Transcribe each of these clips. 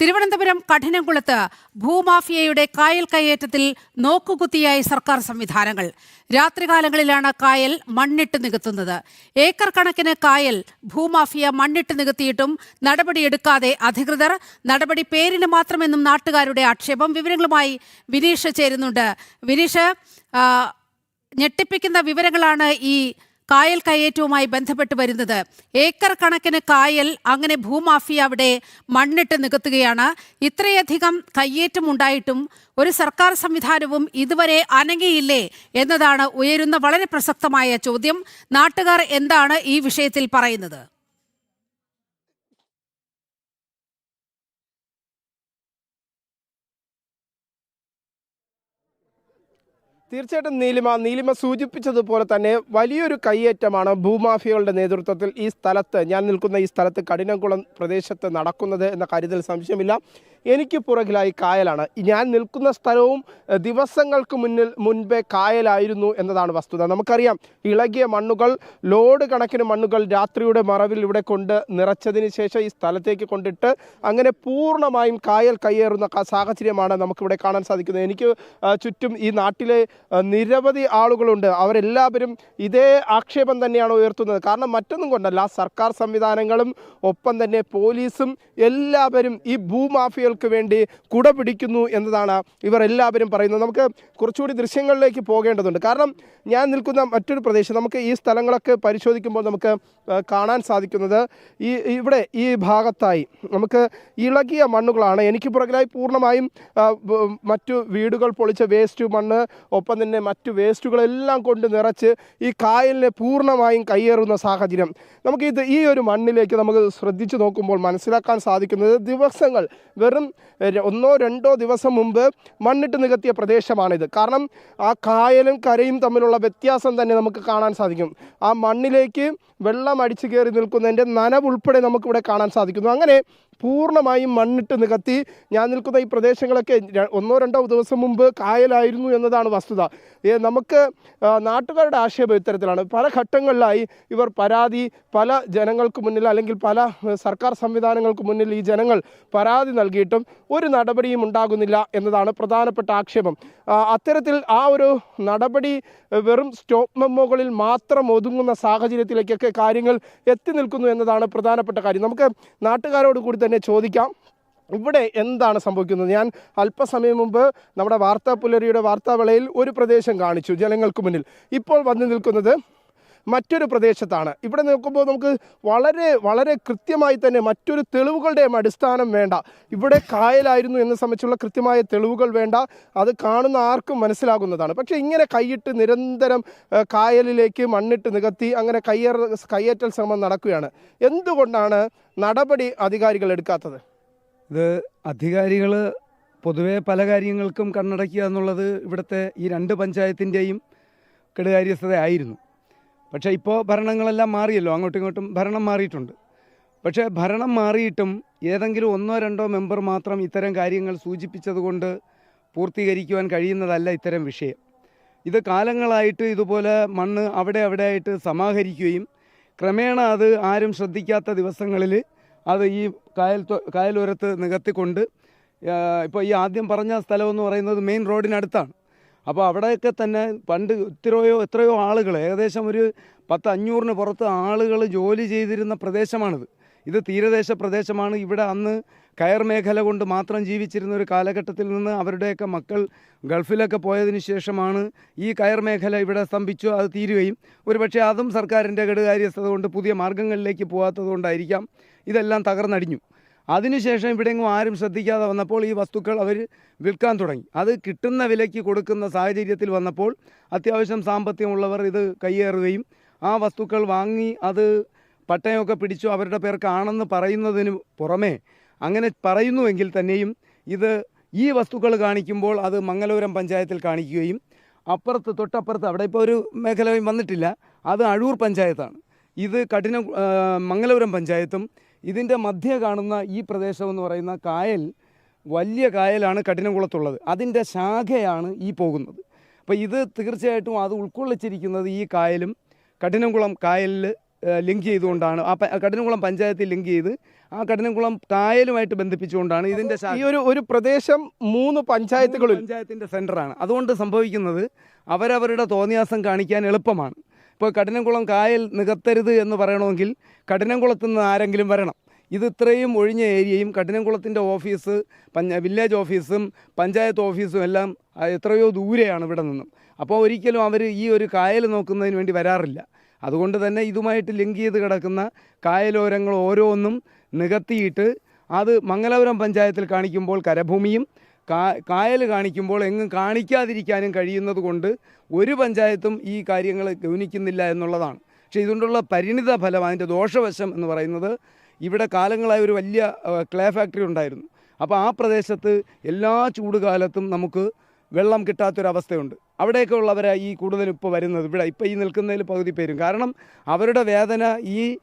തിരുവനന്തപുരം കഠിനംകുളത്ത് ഭൂമാഫിയയുടെ കായൽ കയ്യേറ്റത്തിൽ നോക്കുകുത്തിയായി സർക്കാർ സംവിധാനങ്ങൾ. രാത്രികാലങ്ങളിലാണ് കായൽ മണ്ണിട്ട് നികത്തുന്നത്. ഏക്കർ കണക്കിന് കായൽ ഭൂമാഫിയ മണ്ണിട്ട് നികത്തിയിട്ടും നടപടിയെടുക്കാതെ അധികൃതർ നടപടി പേരിന് മാത്രമെന്നും നാട്ടുകാരുടെ ആക്ഷേപം വിവരങ്ങളുമായി വിനീഷ് ചേരുന്നുണ്ട്. വിനീഷ് ഞെട്ടിപ്പിക്കുന്ന വിവരങ്ങളാണ് ഈ കായൽ കയ്യേറ്റവുമായി ബന്ധപ്പെട്ട് വരുന്നത്. ഏക്കർ കണക്കിന് കായൽ അങ്ങനെ ഭൂമാഫിയ അവിടെ മണ്ണിട്ട് നികത്തുകയാണ്. ഇത്രയധികം കയ്യേറ്റം ഉണ്ടായിട്ടും ഒരു സർക്കാർ സംവിധാനവും ഇതുവരെ അനങ്ങിയില്ലേ എന്നതാണ് ഉയരുന്ന വളരെ പ്രസക്തമായ ചോദ്യം. നാട്ടുകാർ എന്താണ് ഈ വിഷയത്തിൽ പറയുന്നത്? തീർച്ചയായിട്ടും നീലിമ നീലിമ സൂചിപ്പിച്ചതുപോലെ തന്നെ വലിയൊരു കയ്യേറ്റമാണ് ഭൂമാഫിയകളുടെ നേതൃത്വത്തിൽ ഈ സ്ഥലത്ത് ഞാൻ നിൽക്കുന്ന ഈ സ്ഥലത്ത് കഠിനംകുളം പ്രദേശത്ത് നടക്കുന്നത് എന്ന കാര്യത്തിൽ സംശയമില്ല. എനിക്ക് പുറകിലായി കായലാണ്. ഞാൻ നിൽക്കുന്ന സ്ഥലവും ദിവസങ്ങൾക്ക് മുന്നിൽ മുൻപേ കായലായിരുന്നു എന്നതാണ് വസ്തുത. നമുക്കറിയാം ഇളകിയ മണ്ണുകൾ ലോഡ് കണക്കിന് മണ്ണുകൾ രാത്രിയുടെ മറവിൽ ഇവിടെ കൊണ്ട് നിറച്ചതിന് ശേഷം ഈ സ്ഥലത്തേക്ക് കൊണ്ടിട്ട് അങ്ങനെ പൂർണമായും കായൽ കയ്യേറുന്ന സാഹചര്യമാണ് നമുക്കിവിടെ കാണാൻ സാധിക്കുന്നത്. എനിക്ക് ചുറ്റും ഈ നാട്ടിലെ നിരവധി ആളുകളുണ്ട്. അവരെല്ലാവരും ഇതേ ആക്ഷേപം തന്നെയാണ് ഉയർത്തുന്നത്. കാരണം മറ്റൊന്നും കൊണ്ടല്ല സർക്കാർ സംവിധാനങ്ങളും ഒപ്പം തന്നെ പോലീസും എല്ലാവരും ഈ ഭൂമാഫിയകൾക്ക് വേണ്ടി കുട പിടിക്കുന്നു എന്നതാണ് ഇവർ എല്ലാവരും പറയുന്നത്. നമുക്ക് കുറച്ചുകൂടി ദൃശ്യങ്ങളിലേക്ക് പോകേണ്ടതുണ്ട്. കാരണം ഞാൻ നിൽക്കുന്ന മറ്റൊരു പ്രദേശം നമുക്ക് ഈ സ്ഥലങ്ങളൊക്കെ പരിശോധിക്കുമ്പോൾ നമുക്ക് കാണാൻ സാധിക്കുന്നത് ഈ ഇവിടെ ഈ ഭാഗത്തായി. നമുക്ക് ഇളകിയ മണ്ണുകളാണ്. എനിക്ക് പുറകിലായി പൂർണമായും മറ്റു വീടുകൾ പൊളിച്ച വേസ്റ്റ് മണ്ണ് ഒപ്പം തന്നെ മറ്റു വേസ്റ്റുകളെല്ലാം കൊണ്ട് നിറച്ച് ഈ കായലിനെ പൂർണമായും കയ്യേറുന്ന സാഹചര്യം. നമുക്ക് ഇത് ഈ ഒരു മണ്ണിലേക്ക് നമുക്ക് ശ്രദ്ധിച്ചു നോക്കുമ്പോൾ മനസ്സിലാക്കാൻ സാധിക്കുന്നത് ദിവസങ്ങൾ വെറും ര- ഒന്നോ രണ്ടോ ദിവസം മുമ്പ് മണ്ണിട്ട് നികത്തിയ പ്രദേശമാണിത്. കാരണം ആ കായലും കരയും തമ്മിലുള്ള വ്യത്യാസം തന്നെ നമുക്ക് കാണാൻ സാധിക്കും. ആ മണ്ണിലേക്ക് വെള്ളം അടിച്ചു കയറി നിൽക്കുന്നതിന്റെ നനവുൾപ്പെടെ നമുക്കിവിടെ കാണാൻ സാധിക്കുന്നു. അങ്ങനെ പൂർണമായും മണ്ണിട്ട് നികത്തി ഞാൻ നിൽക്കുന്ന ഈ പ്രദേശങ്ങളൊക്കെ ഒന്നോ രണ്ടോ ദിവസം മുമ്പ് കായലായിരുന്നു എന്നതാണ് വസ്തുത. നമുക്ക് നാട്ടുകാരുടെ ആക്ഷേപം ഇത്തരത്തിലാണ്. പല ഘട്ടങ്ങളിലായി ഇവർ പരാതി പല ജനങ്ങൾക്ക് മുന്നിൽ അല്ലെങ്കിൽ പല സർക്കാർ സംവിധാനങ്ങൾക്ക് മുന്നിൽ ഈ ജനങ്ങൾ പരാതി നൽകിയിട്ടും ഒരു നടപടിയും ഉണ്ടാകുന്നില്ല എന്നതാണ് പ്രധാനപ്പെട്ട ആക്ഷേപം. അത്തരത്തിൽ ആ ഒരു നടപടി വെറും സ്റ്റോപ്പ് മെമ്മോകളിൽ മാത്രം ഒതുങ്ങുന്ന സാഹചര്യത്തിലേക്കൊക്കെ കാര്യങ്ങൾ എത്തി നിൽക്കുന്നു എന്നതാണ് പ്രധാനപ്പെട്ട കാര്യം. നമുക്ക് നാട്ടുകാരോട് കൂടി തന്നെ ചോദിക്കാം. ഇവിടെ എന്താണ് സംഭവിക്കുന്നത്? ഞാൻ അല്പസമയം മുമ്പ് നമ്മുടെ വാർത്താ പുലരിയുടെ വാർത്താവേളയിൽ ഒരു പ്രദേശം കാണിച്ചു ജനങ്ങൾക്ക് മുന്നിൽ. ഇപ്പോൾ വന്നു നിൽക്കുന്നത് മറ്റൊരു പ്രദേശത്താണ്. ഇവിടെ നോക്കുമ്പോൾ നമുക്ക് വളരെ വളരെ കൃത്യമായി തന്നെ മറ്റൊരു തെളിവുകളുടെയും അടിസ്ഥാനം വേണ്ട. ഇവിടെ കായലായിരുന്നു എന്നെ സംബന്ധിച്ചുള്ള കൃത്യമായ തെളിവുകൾ വേണ്ട. അത് കാണുന്ന ആർക്കും മനസ്സിലാകുന്നതാണ്. പക്ഷേ ഇങ്ങനെ കൈയിട്ട് നിരന്തരം കായലിലേക്ക് മണ്ണിട്ട് നികത്തി അങ്ങനെ കയ്യേറ കയ്യേറ്റൽ ശ്രമം നടക്കുകയാണ്. എന്തുകൊണ്ടാണ് നടപടി അധികാരികൾ എടുക്കാത്തത്? ഇത് അധികാരികൾ പൊതുവേ പല കാര്യങ്ങൾക്കും കണ്ണടയ്ക്കുക എന്നുള്ളത് ഇവിടുത്തെ ഈ രണ്ട് പഞ്ചായത്തിന്റെയും കെടുകാര്യസ്ഥത ആയിരുന്നു പക്ഷേ ഇപ്പോൾ ഭരണങ്ങളെല്ലാം മാറിയല്ലോ. അങ്ങോട്ടും ഇങ്ങോട്ടും ഭരണം മാറിയിട്ടുണ്ട്. പക്ഷേ ഭരണം മാറിയിട്ടും ഏതെങ്കിലും ഒന്നോ രണ്ടോ മെമ്പർ മാത്രം ഇത്തരം കാര്യങ്ങൾ സൂചിപ്പിച്ചതുകൊണ്ട് പൂർത്തീകരിക്കുവാൻ കഴിയുന്നതല്ല ഇത്തരം വിഷയം. ഇത് കാലങ്ങളായിട്ട് ഇതുപോലെ മണ്ണ് അവിടെ അവിടെ ആയിട്ട് സമാഹരിക്കുകയും ക്രമേണ അത് ആരും ശ്രദ്ധിക്കാത്ത ദിവസങ്ങളിൽ അത് ഈ കായൽ കായലോരത്ത് നികത്തിക്കൊണ്ട് ഇപ്പോൾ ഈ ആദ്യം പറഞ്ഞ സ്ഥലമെന്ന് പറയുന്നത് മെയിൻ റോഡിനടുത്താണ്. അപ്പോൾ അവിടെയൊക്കെ തന്നെ പണ്ട് എത്രയോ എത്രയോ ആളുകൾ ഏകദേശം ഒരു പത്ത് അഞ്ഞൂറിന് പുറത്ത് ആളുകൾ ജോലി ചെയ്തിരുന്ന പ്രദേശമാണിത്. ഇത് തീരദേശ പ്രദേശമാണ്. ഇവിടെ അന്ന് കയർ മേഖല കൊണ്ട് മാത്രം ജീവിച്ചിരുന്ന ഒരു കാലഘട്ടത്തിൽ നിന്ന് അവരുടെയൊക്കെ മക്കൾ ഗൾഫിലൊക്കെ പോയതിന് ശേഷമാണ് ഈ കയർ മേഖല ഇവിടെ സ്തംഭിച്ചു. അത് തീരുകയും. ഒരുപക്ഷെ അതും സർക്കാരിന്റെ കെടുകാര്യസ്ഥത കൊണ്ട് പുതിയ മാർഗങ്ങളിലേക്ക് പോകാത്തത് കൊണ്ടായിരിക്കാം ഇതെല്ലാം തകർന്നടിഞ്ഞു. അതിനുശേഷം ഇവിടെയെങ്ങും ആരും ശ്രദ്ധിക്കാതെ വന്നപ്പോൾ ഈ വസ്തുക്കൾ അവർ വിൽക്കാൻ തുടങ്ങി. അത് കിട്ടുന്ന വിലയ്ക്ക് കൊടുക്കുന്ന സാഹചര്യത്തിൽ വന്നപ്പോൾ അത്യാവശ്യം സാമ്പത്തികമുള്ളവർ ഇത് കയ്യേറുകയും ആ വസ്തുക്കൾ വാങ്ങി അത് പട്ടയമൊക്കെ പിടിച്ചു അവരുടെ പേർക്കാണെന്ന് പറയുന്നതിന് പുറമേ അങ്ങനെ പറയുന്നുവെങ്കിൽ തന്നെയും ഇത് ഈ വസ്തുക്കൾ കാണിക്കുമ്പോൾ അത് മംഗലപുരം പഞ്ചായത്തിൽ കാണിക്കുകയും അപ്പുറത്ത് തൊട്ടപ്പുറത്ത് അവിടെ ഇപ്പോൾ ഒരു മേഖലയും വന്നിട്ടില്ല. അത് അഴൂർ പഞ്ചായത്താണ്. ഇത് കഠിന മംഗലപുരം പഞ്ചായത്തും ഇതിന്റെ മധ്യ കാണുന്ന ഈ പ്രദേശമെന്ന് പറയുന്ന കായൽ വലിയ കായലാണ് കഠിനംകുളത്തുള്ളത്. അതിന്റെ ശാഖയാണ് ഈ പോകുന്നത്. അപ്പോൾ ഇത് തീർച്ചയായിട്ടും അത് ഉൾക്കൊള്ളിച്ചിരിക്കുന്നത് ഈ കായലും കഠിനംകുളം കായലിൽ ലിങ്ക് ചെയ്തുകൊണ്ടാണ്. ആ കഠിനംകുളം പഞ്ചായത്തിൽ ലിങ്ക് ചെയ്ത് ആ കഠിനംകുളം കായലുമായിട്ട് ബന്ധിപ്പിച്ചുകൊണ്ടാണ് ഇതിന്റെ ഈ ഒരു ഒരു പ്രദേശം മൂന്ന് പഞ്ചായത്തുകളിൽ. പഞ്ചായത്തിന്റെ സെന്ററാണ് അതുകൊണ്ട് സംഭവിക്കുന്നത് അവരവരുടെ തോന്നിയാസം കാണിക്കാൻ എളുപ്പമാണ്. ഇപ്പോൾ കഠിനംകുളം കായൽ നികത്തരുത് എന്ന് പറയണമെങ്കിൽ കഠിനംകുളത്തു നിന്ന് ആരെങ്കിലും വരണം. ഇത് ഇത്രയും ഒഴിഞ്ഞ ഏരിയയും കഠിനംകുളത്തിന്റെ ഓഫീസ് പഞ്ച വില്ലേജ് ഓഫീസും പഞ്ചായത്ത് ഓഫീസും എല്ലാം എത്രയോ ദൂരെയാണ് ഇവിടെ നിന്നും. അപ്പോൾ ഒരിക്കലും അവർ ഈ ഒരു കായൽ നോക്കുന്നതിന് വേണ്ടി വരാറില്ല. അതുകൊണ്ട് തന്നെ ഇതുമായിട്ട് ലിങ്ക് ചെയ്ത് കിടക്കുന്ന കായലോരങ്ങൾ ഓരോന്നും നികത്തിയിട്ട് അത് മംഗലാപുരം പഞ്ചായത്തിൽ കാണിക്കുമ്പോൾ കരഭൂമിയും കായൽ കാണിക്കുമ്പോൾ എങ്ങും കാണിക്കാതിരിക്കാനും കഴിയുന്നത് കൊണ്ട് ഒരു പഞ്ചായത്തും ഈ കാര്യങ്ങൾ ഗൗനിക്കുന്നില്ല എന്നുള്ളതാണ്. പക്ഷേ ഇതുകൊണ്ടുള്ള പരിണിത ഫലം അതിന്റെ ദോഷവശം എന്ന് പറയുന്നത് ഇവിടെ കാലങ്ങളായി ഒരു വലിയ ക്ലേ ഫാക്ടറി ഉണ്ടായിരുന്നു. അപ്പോൾ ആ പ്രദേശത്ത് എല്ലാ ചൂടുകാലത്തും നമുക്ക് വെള്ളം കിട്ടാത്തൊരവസ്ഥയുണ്ട്. അവിടെയൊക്കെ ഉള്ളവരാണ് ഈ കൂടുതലും ഇപ്പോൾ വരുന്നത്. ഇവിടെ ഇപ്പോൾ ഈ നിൽക്കുന്നതിൽ പകുതി പേരും. കാരണം അവരുടെ വേദന ഈ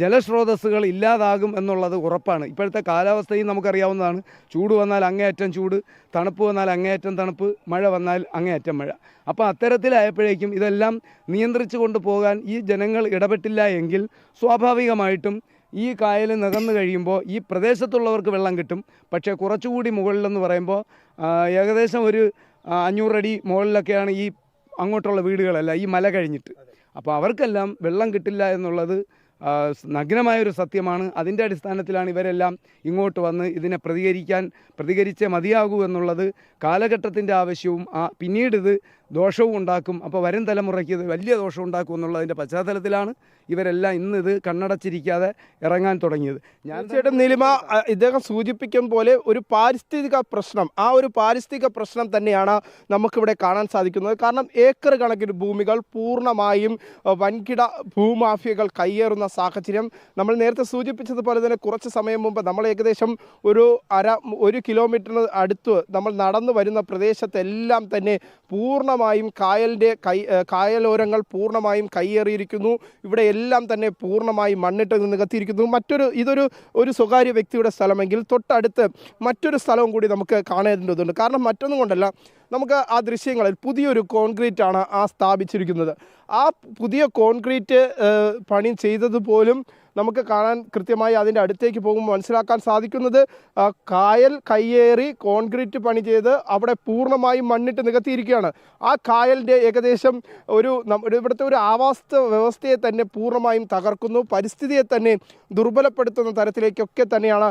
ജലസ്രോതസ്സുകൾ ഇല്ലാതാകും എന്നുള്ളത് ഉറപ്പാണ്. ഇപ്പോഴത്തെ കാലാവസ്ഥയും നമുക്കറിയാവുന്നതാണ്. ചൂട് വന്നാൽ അങ്ങേയറ്റം ചൂട് തണുപ്പ് വന്നാൽ അങ്ങേയറ്റം തണുപ്പ് മഴ വന്നാൽ അങ്ങേയറ്റം മഴ. അപ്പോൾ അത്തരത്തിലായപ്പോഴേക്കും ഇതെല്ലാം നിയന്ത്രിച്ചു കൊണ്ടുപോകാൻ ഈ ജനങ്ങൾ ഇടപെട്ടില്ല എങ്കിൽ സ്വാഭാവികമായിട്ടും ഈ കായൽ നികന്നു കഴിയുമ്പോൾ ഈ പ്രദേശത്തുള്ളവർക്ക് വെള്ളം കിട്ടും. പക്ഷേ കുറച്ചുകൂടി മുകളിലെന്ന് പറയുമ്പോൾ ഏകദേശം ഒരു അഞ്ഞൂറടി മുകളിലൊക്കെയാണ് ഈ അങ്ങോട്ടുള്ള വീടുകളല്ല ഈ മല കഴിഞ്ഞിട്ട്. അപ്പോൾ അവർക്കെല്ലാം വെള്ളം കിട്ടില്ല എന്നുള്ളത് നഗ്നമായൊരു സത്യമാണ്. അതിന്റെ അടിസ്ഥാനത്തിലാണ് ഇവരെല്ലാം ഇങ്ങോട്ട് വന്ന് ഇതിനെ പ്രതികരിക്കാൻ പ്രതികരിച്ചേ മതിയാകൂ എന്നുള്ളത് കാലഘട്ടത്തിന്റെ ആവശ്യവും ആ പിന്നീട് ഇത് ദോഷവും ഉണ്ടാക്കും. അപ്പോൾ വരും തലമുറയ്ക്ക് ഇത് വലിയ ദോഷം ഉണ്ടാക്കും എന്നുള്ളതിന്റെ പശ്ചാത്തലത്തിലാണ് ഇവരെല്ലാം ഇന്ന് ഇത് കണ്ണടച്ചിരിക്കാതെ ഇറങ്ങാൻ തുടങ്ങിയത്. ഞാൻ തീർച്ചയായിട്ടും നീലിമ ഇദ്ദേഹം സൂചിപ്പിക്കും പോലെ ഒരു പാരിസ്ഥിതിക പ്രശ്നം ആ ഒരു പാരിസ്ഥിതിക പ്രശ്നം തന്നെയാണ് നമുക്കിവിടെ കാണാൻ സാധിക്കുന്നത്. കാരണം ഏക്കർ കണക്കിന് ഭൂമികൾ പൂർണമായും വൻകിട ഭൂമാഫിയകൾ കയ്യേറുന്ന സാഹചര്യം നമ്മൾ നേരത്തെ സൂചിപ്പിച്ചതുപോലെ തന്നെ കുറച്ച് സമയം മുമ്പ് നമ്മൾ ഏകദേശം ഒരു അര ഒരു കിലോമീറ്ററിന് അടുത്ത് നമ്മൾ നടന്നു വരുന്ന പ്രദേശത്തെല്ലാം തന്നെ പൂർണമായും കായലിന്റെ കൈ കായലോരങ്ങൾ പൂർണമായും കയ്യേറിയിരിക്കുന്നു. ഇവിടെ എല്ലാം തന്നെ പൂർണമായും മണ്ണിട്ട് നികത്തിയിരിക്കുന്നു മറ്റൊരു ഇതൊരു ഒരു സ്വകാര്യ വ്യക്തിയുടെ സ്ഥലമെങ്കിൽ തൊട്ടടുത്ത് മറ്റൊരു സ്ഥലവും കൂടി നമുക്ക് കാണേണ്ടതുണ്ട്. കാരണം മറ്റൊന്നും കൊണ്ടല്ല നമുക്ക് ആ ദൃശ്യങ്ങളിൽ പുതിയൊരു കോൺക്രീറ്റ് ആണ് ആ സ്ഥാപിച്ചിരിക്കുന്നത്. ആ പുതിയ കോൺക്രീറ്റ് പണി ചെയ്തത് പോലും നമുക്ക് കാണാൻ കൃത്യമായി അതിന്റെ അടുത്തേക്ക് പോകുമ്പോൾ മനസ്സിലാക്കാൻ സാധിക്കുന്നത് കായൽ കയ്യേറി കോൺക്രീറ്റ് പണി ചെയ്ത് അവിടെ പൂർണമായും മണ്ണിട്ട് നികത്തിയിരിക്കുകയാണ്. ആ കായലിന്റെ ഏകദേശം ഒരു ഇവിടുത്തെ ഒരു ആവാസ വ്യവസ്ഥയെ തന്നെ പൂർണമായും തകർക്കുന്നു. പരിസ്ഥിതിയെ തന്നെ ദുർബലപ്പെടുത്തുന്ന തരത്തിലേക്കൊക്കെ തന്നെയാണ്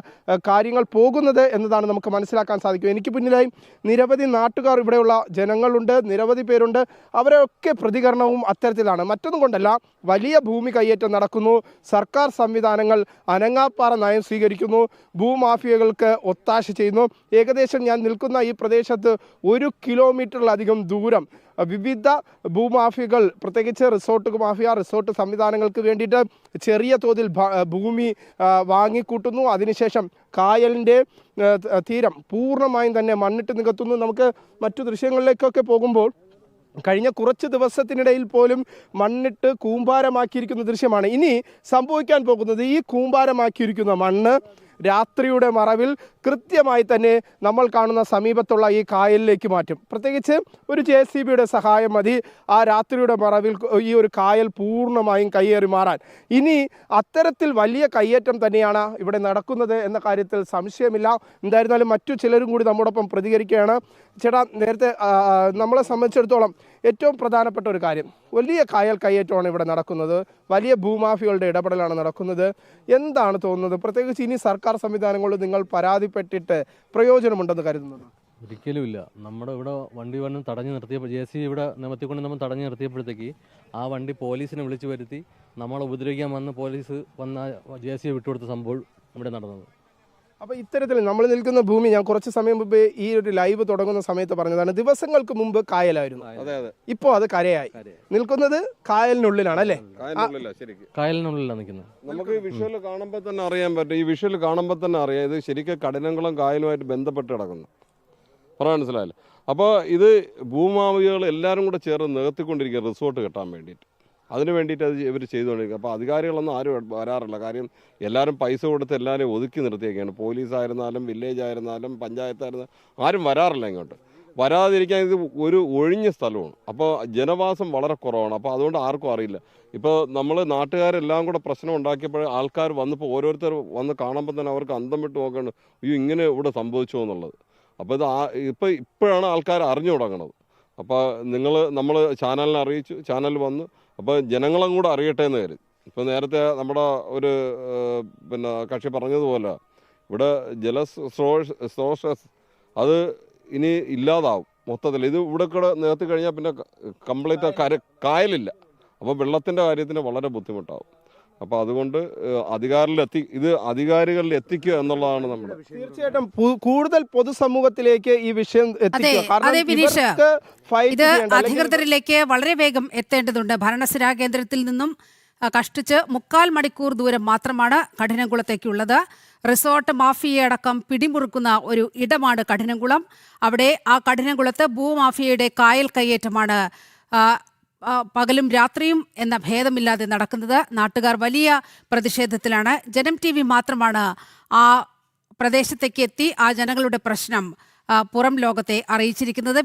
കാര്യങ്ങൾ പോകുന്നത് എന്നതാണ് നമുക്ക് മനസ്സിലാക്കാൻ സാധിക്കും. എനിക്ക് പിന്നിലായി നിരവധി നാട്ടുകാർ ഇവിടെയുള്ള ജനങ്ങളുണ്ട് നിരവധി പേരുണ്ട്. അവരൊക്കെ പ്രതികരണവും അത്തരത്തിലാണ്. മറ്റൊന്നും കൊണ്ടല്ല വലിയ ഭൂമി കയ്യേറ്റം നടക്കുന്നു. സർക്കാർ സംവിധാനങ്ങൾ അനങ്ങാപ്പാറ നയം സ്വീകരിക്കുന്നു. ഭൂമാഫിയകൾക്ക് ഒത്താശ ചെയ്യുന്നു. ഏകദേശം ഞാൻ നിൽക്കുന്ന ഈ പ്രദേശത്ത് ഒരു കിലോമീറ്ററിലധികം ദൂരം വിവിധ ഭൂമാഫികൾ പ്രത്യേകിച്ച് റിസോർട്ട് മാഫിയ റിസോർട്ട് സംവിധാനങ്ങൾക്ക് വേണ്ടിയിട്ട് ചെറിയ തോതിൽ ഭൂമി വാങ്ങിക്കൂട്ടുന്നു. അതിനുശേഷം കായലിന്റെ തീരം പൂർണമായും തന്നെ മണ്ണിട്ട് നികത്തുന്നു. നമുക്ക് മറ്റു ദൃശ്യങ്ങളിലേക്കൊക്കെ പോകുമ്പോൾ കഴിഞ്ഞ കുറച്ച് ദിവസത്തിനിടയിൽ പോലും മണ്ണിട്ട് കൂമ്പാരമാക്കിയിരിക്കുന്ന ദൃശ്യമാണ്. ഇനി സംഭവിക്കാൻ പോകുന്നത് ഈ കൂമ്പാരമാക്കിയിരിക്കുന്ന മണ്ണ് രാത്രിയുടെ മറവിൽ കൃത്യമായി തന്നെ നമ്മൾ കാണുന്ന സമീപത്തുള്ള ഈ കായലിലേക്ക് മാറ്റും. പ്രത്യേകിച്ച് ഒരു ജെ സി ബിയുടെ സഹായം മതി. ആ രാത്രിയുടെ മറവിൽ ഈ ഒരു കായൽ പൂർണമായും കയ്യേറി മാറാൻ. ഇനി അത്തരത്തിൽ വലിയ കയ്യേറ്റം തന്നെയാണ് ഇവിടെ നടക്കുന്നത് എന്ന കാര്യത്തിൽ സംശയമില്ല. എന്തായിരുന്നാലും മറ്റു ചിലരും കൂടി നമ്മോടൊപ്പം പ്രതികരിക്കുകയാണ്. ചേട്ടാ നേരത്തെ നമ്മളെ സംബന്ധിച്ചിടത്തോളം ഏറ്റവും പ്രധാനപ്പെട്ട ഒരു കാര്യം. വലിയ കായൽ കയ്യേറ്റമാണ് ഇവിടെ നടക്കുന്നത്. വലിയ ഭൂമാഫികളുടെ ഇടപെടലാണ് നടക്കുന്നത്. എന്താണ് തോന്നുന്നത്? പ്രത്യേകിച്ച് ഇനി സർക്കാർ സംവിധാനങ്ങളിൽ നിങ്ങൾ പരാതിപ്പെട്ടിട്ട് പ്രയോജനമുണ്ടെന്ന് കരുതുന്നത് ഒരിക്കലുമില്ല. നമ്മുടെ ഇവിടെ വണ്ടി വന്ന് തടഞ്ഞു നിർത്തിയപ്പോൾ ജെ സി ഇവിടെ നിമത്തിക്കൊണ്ട് നമ്മൾ തടഞ്ഞു നിർത്തിയപ്പോഴത്തേക്ക് ആ വണ്ടി പോലീസിനെ വിളിച്ചു വരുത്തി നമ്മളെ ഉപദ്രവിക്കാൻ വന്ന് പോലീസ് വന്ന ജെ സിയെ വിട്ടുകൊടുത്ത സംഭവം ഇവിടെ നടന്നത്. അപ്പോൾ ഇത്തരത്തിൽ നമ്മൾ നിൽക്കുന്ന ഭൂമി ഞാൻ കുറച്ച് സമയം മുമ്പ് ഈ ഒരു ലൈവ് തുടങ്ങുന്ന സമയത്ത് പറഞ്ഞതാണ്. ദിവസങ്ങൾക്ക് മുമ്പ് കായലായിരുന്നു. അതെ അതെ ഇപ്പോൾ അത് കരയായി. നിൽക്കുന്നത് കായലിനുള്ളിലാണ് അല്ലേ? കായലിനുള്ളിലാണ് നിൽക്കുന്നത്. നമുക്ക് ഈ വിഷ്വൽ കാണുമ്പോൾ തന്നെ അറിയാൻ പറ്റും. ഈ വിഷ്വൽ കാണുമ്പോൾ തന്നെ അറിയാം. ഇത് ശരിക്കും കഠിനങ്ങളും കായലുമായിട്ട് ബന്ധപ്പെട്ട് കിടക്കുന്നു. പറയാൻ മനസ്സിലായല്ലോ? അപ്പോൾ ഇത് ഭൂമാവികൾ എല്ലാവരും കൂടെ ചേർന്ന് നികത്തിക്കൊണ്ടിരിക്കുക റിസോർട്ട് കെട്ടാൻ വേണ്ടിയിട്ട്. അതിന് വേണ്ടിയിട്ട് അത് ഇവർ ചെയ്തുകൊണ്ടിരിക്കുക അപ്പോൾ അധികാരികളൊന്നും ആരും വരാറില്ല. കാര്യം എല്ലാവരും പൈസ കൊടുത്ത് എല്ലാവരെയും ഒതുക്കി നിർത്തിയൊക്കെയാണ് പോലീസ് ആയിരുന്നാലും വില്ലേജ് ആയിരുന്നാലും പഞ്ചായത്തായിരുന്നാലും ആരും വരാറില്ല ഇങ്ങോട്ട്. വരാതിരിക്കാൻ ഇത് ഒരു ഒഴിഞ്ഞ സ്ഥലമാണ്. അപ്പോൾ ജനവാസം വളരെ കുറവാണ്. അപ്പോൾ അതുകൊണ്ട് ആർക്കും അറിയില്ല. ഇപ്പോൾ നമ്മൾ നാട്ടുകാരെല്ലാം കൂടെ പ്രശ്നം ഉണ്ടാക്കിയപ്പോൾ ആൾക്കാർ വന്നപ്പോൾ ഓരോരുത്തർ വന്ന് കാണുമ്പോൾ തന്നെ അവർക്ക് അന്തം വിട്ട് നോക്കണം അയ്യോ ഇങ്ങനെ ഇവിടെ സംഭവിച്ചു എന്നുള്ളത്. അപ്പോൾ ഇത് ആ ഇപ്പോൾ ഇപ്പോഴാണ് ആൾക്കാർ അറിഞ്ഞു തുടങ്ങണത്. അപ്പോൾ നിങ്ങൾ നമ്മൾ ചാനലിനെ അറിയിച്ചു ചാനൽ വന്നു അപ്പോൾ ജനങ്ങളും കൂടെ അറിയട്ടെ എന്ന് കരുതി. ഇപ്പോൾ നേരത്തെ നമ്മുടെ ഒരു പിന്നെ കക്ഷി പറഞ്ഞതുപോലെ ഇവിടെ ജല സ്രോതസ് അത് ഇനി ഇല്ലാതാവും മൊത്തത്തിൽ. ഇത് ഇവിടെ കൂടെ നികത്തി കഴിഞ്ഞാൽ പിന്നെ കംപ്ലീറ്റ് കര കായലില്ല. അപ്പോൾ വെള്ളത്തിന്റെ കാര്യത്തിന് വളരെ ബുദ്ധിമുട്ടാവും. അപ്പോൾ അതുകൊണ്ട് അധികാരിലെത്തി ഇത് അധികാരികളിൽ എത്തിക്കുക എന്നുള്ളതാണ് നമ്മൾ തീർച്ചയായിട്ടും കൂടുതൽ പൊതുസമൂഹത്തിലേക്ക് ഈ വിഷയം ഇത് അധികൃതരിലേക്ക് വളരെ വേഗം എത്തേണ്ടതുണ്ട്. ഭരണസിരാ കേന്ദ്രത്തിൽ നിന്നും കഷ്ടിച്ച് മുക്കാൽ മണിക്കൂർ ദൂരം മാത്രമാണ് കഠിനംകുളത്തേക്കുള്ളത്. റിസോർട്ട് മാഫിയയടക്കം പിടിമുറുക്കുന്ന ഒരു ഇടമാണ് കഠിനംകുളം. അവിടെ ആ കഠിനംകുളത്ത് ഭൂമാഫിയയുടെ കായൽ കയ്യേറ്റമാണ് പകലും രാത്രിയും എന്ന ഭേദമില്ലാതെ നടക്കുന്നത് നാട്ടുകാർ വലിയ പ്രതിഷേധത്തിലാണ്. ജനം ടി മാത്രമാണ് ആ പ്രദേശത്തേക്ക് എത്തി ആ ജനങ്ങളുടെ പ്രശ്നം പുറം ലോകത്തെ അറിയിച്ചിരിക്കുന്നത്.